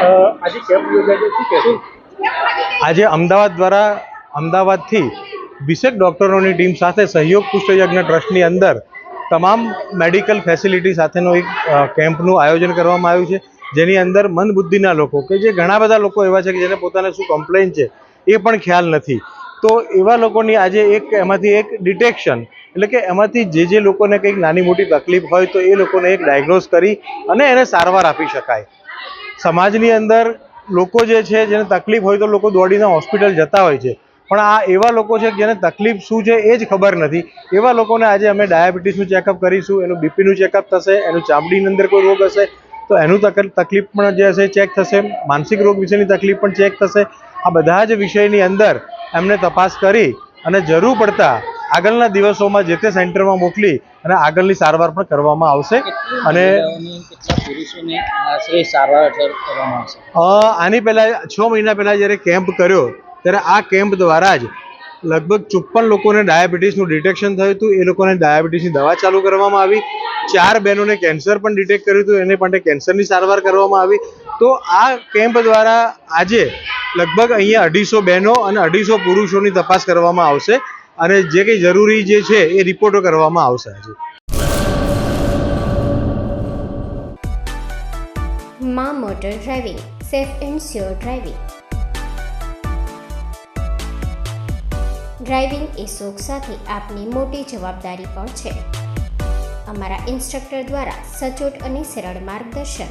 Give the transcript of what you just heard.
આજે કેમ્પ યોજાય છે? શું આજે અમદાવાદ દ્વારા અમદાવાદથી વીસેક ડૉક્ટરોની ટીમ સાથે સહયોગ કુષ્ઠયજ્ઞ ટ્રસ્ટની અંદર તમામ મેડિકલ ફેસિલિટી સાથેનો એક કેમ્પનું આયોજન કરવામાં આવ્યું છે, જેની અંદર મંદબુદ્ધિના લોકો કે જે ઘણા બધા લોકો એવા છે કે જેને પોતાને શું કમ્પ્લેન છે, એ પણ ખ્યાલ નથી. તો એવા લોકોની આજે એક, એમાંથી એક ડિટેક્શન એટલે કે એમાંથી જે જે લોકોને કંઈક નાની મોટી તકલીફ હોય તો એ લોકોને એક ડાયગ્નોઝ કરી અને એને સારવાર આપી શકાય. સમાજની અંદર લોકો જે છે, જેને તકલીફ હોય તો લોકો દોડીને હોસ્પિટલ જતા હોય છે. પણ આ એવા લોકો છે, જેને તકલીફ શું છે એ જ ખબર નથી. એવા લોકોને આજે અમે ડાયાબિટીસનું ચેકઅપ કરીશું, એનું બીપીનું ચેકઅપ થશે, એનું ચામડીની અંદર કોઈ રોગ હશે, તો એનું તક- તકલીફ પણ જે હશે ચેક થશે, માનસિક રોગ વિશેની તકલીફ પણ ચેક થશે. આ બધા જ વિષયની અંદર એમને તપાસ કરી અને જરૂર પડતા આગળના દિવસોમાં જે તે સેન્ટરમાં મોકલી અને આગળની સારવાર પણ કરવામાં આવશે. અને આની પહેલાં છ મહિના પહેલાં જ્યારે કેમ્પ કર્યો ત્યારે આ કેમ્પ દ્વારા જ લગભગ ચોપ્પન લોકોને ડાયાબિટીસનું ડિટેક્શન થયું હતું. એ લોકોને ડાયાબિટીસની દવા ચાલુ કરવામાં આવી. ચાર બહેનોને કેન્સર પણ ડિટેક્ટ કર્યું હતું. એને માટે કેન્સરની સારવાર કરવામાં આવી. તો આ કેમ્પ દ્વારા આજે લગભગ અહીંયા અઢીસો બહેનો અને અઢીસો પુરુષોની તપાસ કરવામાં આવશે. અને જે કંઈ જરૂરી જે છે એ રિપોર્ટો કરવામાં આવશે હજુ મા motor driving, safe and sure driving. Driving એ શોખ સાથે આપની મોટી જવાબદારી પણ છે. અમારા ઇન્સ્ટ્રક્ટર દ્વારા સચોટ અને સરળ માર્ગદર્શન